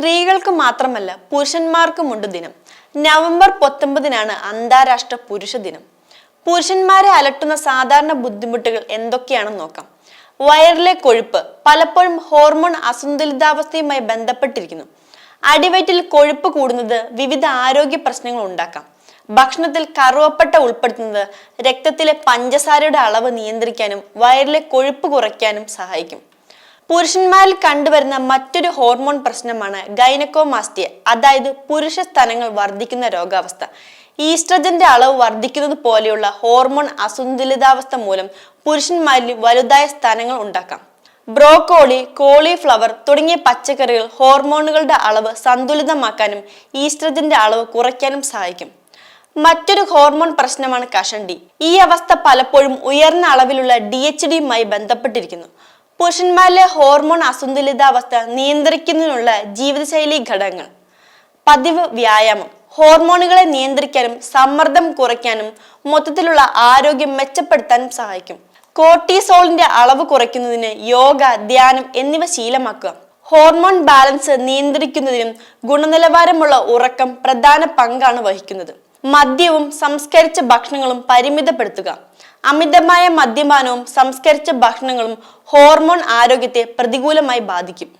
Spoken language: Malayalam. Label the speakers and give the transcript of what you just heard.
Speaker 1: സ്ത്രീകൾക്ക് മാത്രമല്ല പുരുഷന്മാർക്കുമുണ്ട് ദിനം. നവംബർ പത്തൊമ്പതിനാണ് അന്താരാഷ്ട്ര പുരുഷ ദിനം. പുരുഷന്മാരെ അലട്ടുന്ന സാധാരണ ബുദ്ധിമുട്ടുകൾ എന്തൊക്കെയാണെന്ന് നോക്കാം. വയറിലെ കൊഴുപ്പ് പലപ്പോഴും ഹോർമോൺ അസന്തുലിതാവസ്ഥയുമായി ബന്ധപ്പെട്ടിരിക്കുന്നു. അടിവയറ്റിൽ കൊഴുപ്പ് കൂടുന്നത് വിവിധ ആരോഗ്യ പ്രശ്നങ്ങൾ ഉണ്ടാക്കാം. ഭക്ഷണത്തിൽ കറുവപ്പട്ട ഉൾപ്പെടുത്തുന്നത് രക്തത്തിലെ പഞ്ചസാരയുടെ അളവ് നിയന്ത്രിക്കാനും വയറിലെ കൊഴുപ്പ് കുറയ്ക്കാനും സഹായിക്കും. പുരുഷന്മാരിൽ കണ്ടുവരുന്ന മറ്റൊരു ഹോർമോൺ പ്രശ്നമാണ് ഗൈനക്കോമാസ്റ്റിയ അതായത് പുരുഷ സ്ഥലങ്ങൾ വർദ്ധിക്കുന്ന രോഗാവസ്ഥ. ഈസ്ട്രജന്റെ അളവ് വർദ്ധിക്കുന്നത് പോലെയുള്ള ഹോർമോൺ അസന്തുലിതാവസ്ഥ മൂലം പുരുഷന്മാരിൽ വലുതായ സ്ഥലങ്ങൾ ഉണ്ടാക്കാം. ബ്രോക്കോളി കോളിഫ്ലവർ തുടങ്ങിയ പച്ചക്കറികൾ ഹോർമോണുകളുടെ അളവ് സന്തുലിതമാക്കാനും ഈസ്ട്രജന്റെ അളവ് കുറയ്ക്കാനും സഹായിക്കും. മറ്റൊരു ഹോർമോൺ പ്രശ്നമാണ് കഷണ്ടി. ഈ അവസ്ഥ പലപ്പോഴും ഉയർന്ന അളവിലുള്ള ഡി എച്ച് ഡിയുമായി ബന്ധപ്പെട്ടിരിക്കുന്നു. പുരുഷന്മാരിലെ ഹോർമോൺ അസന്തുലിതാവസ്ഥ നിയന്ത്രിക്കുന്നതിനുള്ള ജീവിതശൈലി ഘടകങ്ങൾ. പതിവ് വ്യായാമം. ഹോർമോണുകളെ നിയന്ത്രിക്കാനും സമ്മർദ്ദം കുറയ്ക്കാനും മൊത്തത്തിലുള്ള ആരോഗ്യം മെച്ചപ്പെടുത്താനും സഹായിക്കും. കോർട്ടിസോളിന്റെ അളവ് കുറയ്ക്കുന്നതിന് യോഗ ധ്യാനം എന്നിവ ശീലമാക്കുക. ഹോർമോൺ ബാലൻസ് നിയന്ത്രിക്കുന്നതിനും ഗുണനിലവാരമുള്ള ഉറക്കം പ്രധാന പങ്കാണ് വഹിക്കുന്നത്. മദ്യവും സംസ്കരിച്ച ഭക്ഷണങ്ങളും പരിമിതപ്പെടുത്തുക. അമിതമായ മദ്യപാനവും സംസ്കരിച്ച ഭക്ഷണങ്ങളും ഹോർമോൺ ആരോഗ്യത്തെ പ്രതികൂലമായി ബാധിക്കും.